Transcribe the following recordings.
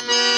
Mm-hmm.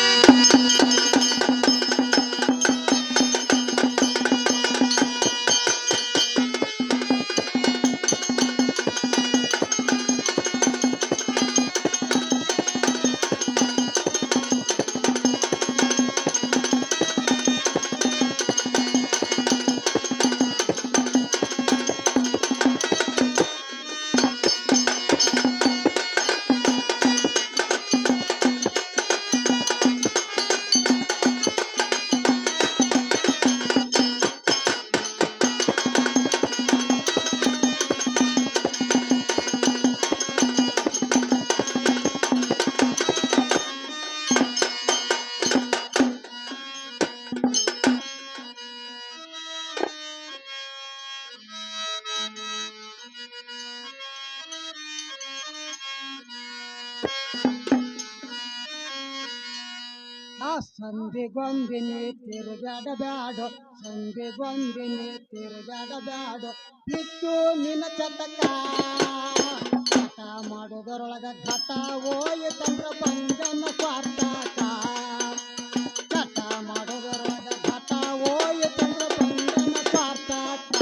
ಗೊಂಬಿನಿ ತಿರುಗಾಡ ಬ್ಯಾಡೋ, ಸಂಗಿ ಗೊಂಬಿನಿ ತಿರುಗಾಡ ಬ್ಯಾಡೋ, ಬಿಟ್ಟು ನಿನ್ನ ಚಟಕ. ಮಾಡೋದರೊಳಗ ಘಟ ಓಯ ತಂದ್ರ ಬಂಧನ ಪಾತಕ ಚಟ ಮಾಡೋದರೊಳಗ ಘಟ ಓಯ ತಂದ್ರ ಬಂಧನ ಪಾತಕ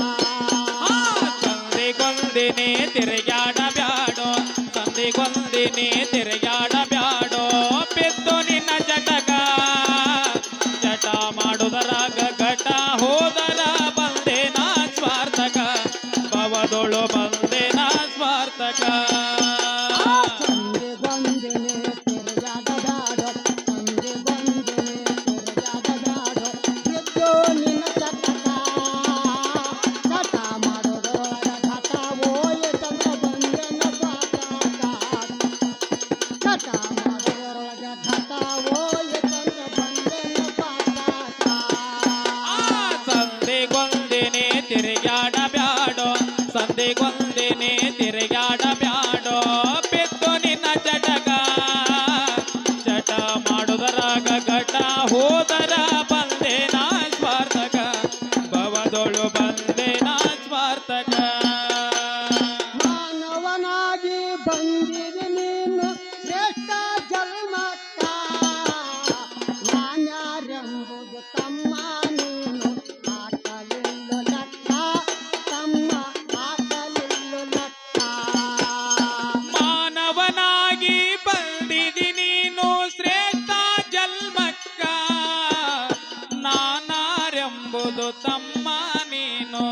ತಿರುಗಾಡ ಬ್ಯಾಡೋ, ಸಂದಿ ಗೊಂದಿನಿ ತಿರುಗಾಡ ಬ್ಯಾಡೋ ಸಂದಿಗೊಂದೇ ತಮ್ಮ ನೀನು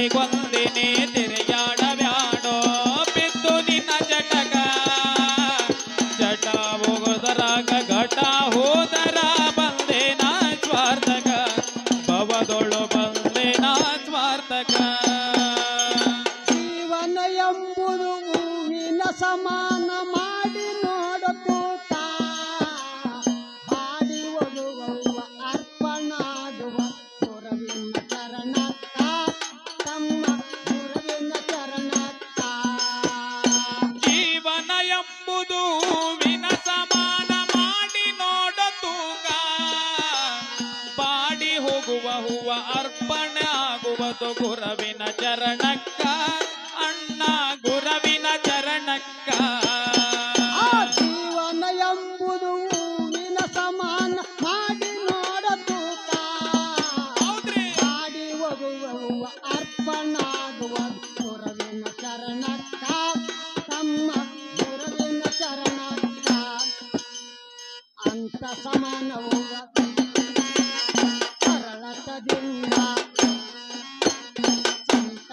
They ಅನ್ನೋದು ಗುರವಿನ ಚರಣಕ್ಕ ಅಣ್ಣ ಗುರವಿನ ಚರಣಕ್ಕ. ಜೀವನ ಎಂಬುದು ಹೂವಿನ ಸಮಾನ ಮಾಡಿ ನೋಡ ತೂಕ. ಮಾಡಿ ಒಗುವವು ಅರ್ಪಣಾಗುವ ಗುರವಿನ ಚರಣಕ್ಕ ತಮ್ಮ ಗುರವಿನ ಚರಣಕ್ಕ. ಅಂತ ಸಮಾನವು ಸರಳತದಿಂದ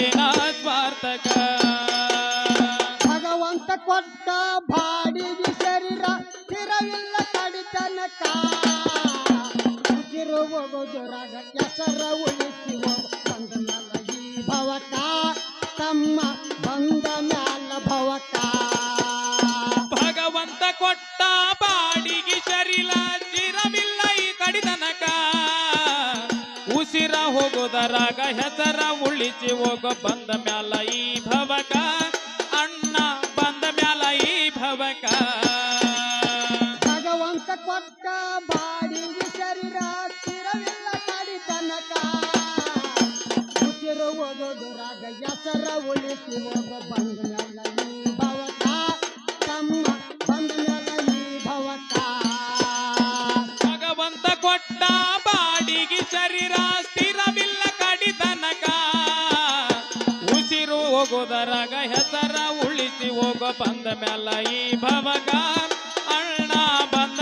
ವೇಣ ಸ್ವಾರ್ಥಕ ಭಗವಂತ ಕೊಟ್ಟ ಬಾಡಿಗೆ ಹೆಸರಾಗ ಹೆಸರ ಉಳಿಸಿ ಹೋಗೋ ಬಂದ ಮ್ಯಾಲ ಈ ಭವಕ ಅಣ್ಣ ಬಂದ ಮ್ಯಾಲ ಈ ಭವಕ ಭಗವಂತ ಕೊಟ್ಟ ಬಾಡಿಗೆ ಶರೀರ ಸ್ಥಿರವಿಲ್ಲ ಕಡಿ ತನಕ ಉಸಿರು ಹೋಗೋದ್ರಾಗ ಹೆಸರ ಉಳಿಸಿ ಹೋಗೋ ಬಂದ ಮ್ಯಾಲ ಈ ಭವಕ ತಮ್ಮ ಬಂದ ಮ್ಯಾಲ ಈ ಭವಕ ಭಗವಂತ ಕೊಟ್ಟ ಬಾಡಿಗೆ ಶರೀರ ಓದರಾಗ ಹೆಸರ ಉಳಿಸಿ ಹೋಗೋ ಬಂದ ಮ್ಯಾಲ ಈ ಭವಗ ಅಣ್ಣ ಬಂದ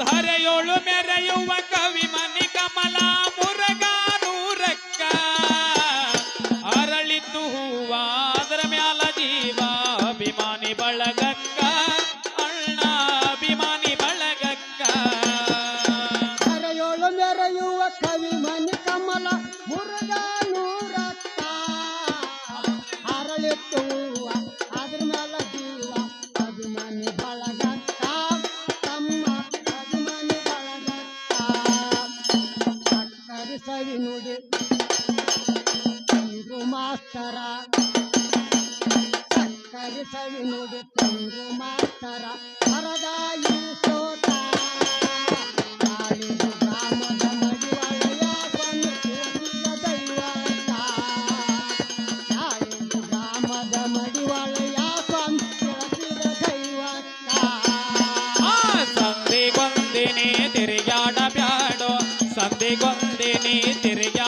ಧರೆಯೋಳು ಮೆರೆಯುವ ಕವಿ ಮನಿ ಕಮಲ ಮುರಗಾನೂರಕ್ಕ ಅರಳಿತು ಹೂವ, ಅದರ ಮ್ಯಾಲ ಜೀವ, ಅಭಿಮಾನಿ ಬಳಗಕ್ಕ. ಅಣ್ಣ, ಅಭಿಮಾನಿ ಬಳಗಕ್ಕ. ಧರೆಯೋಳು ಮೆರೆಯುವ ಕವಿ ಮನಿ ಕಮಲ ಮುರಗ ಸವಿ ನುಡಿ ತಂದು ಮಾಸ್ತರ ಹರದಾಯಿ ಸೋತ. ತಿರುಗಾಡ ಬ್ಯಾಡೋ ಸಂಧಿಗೊಂದಿನಿ ತಿರುಗ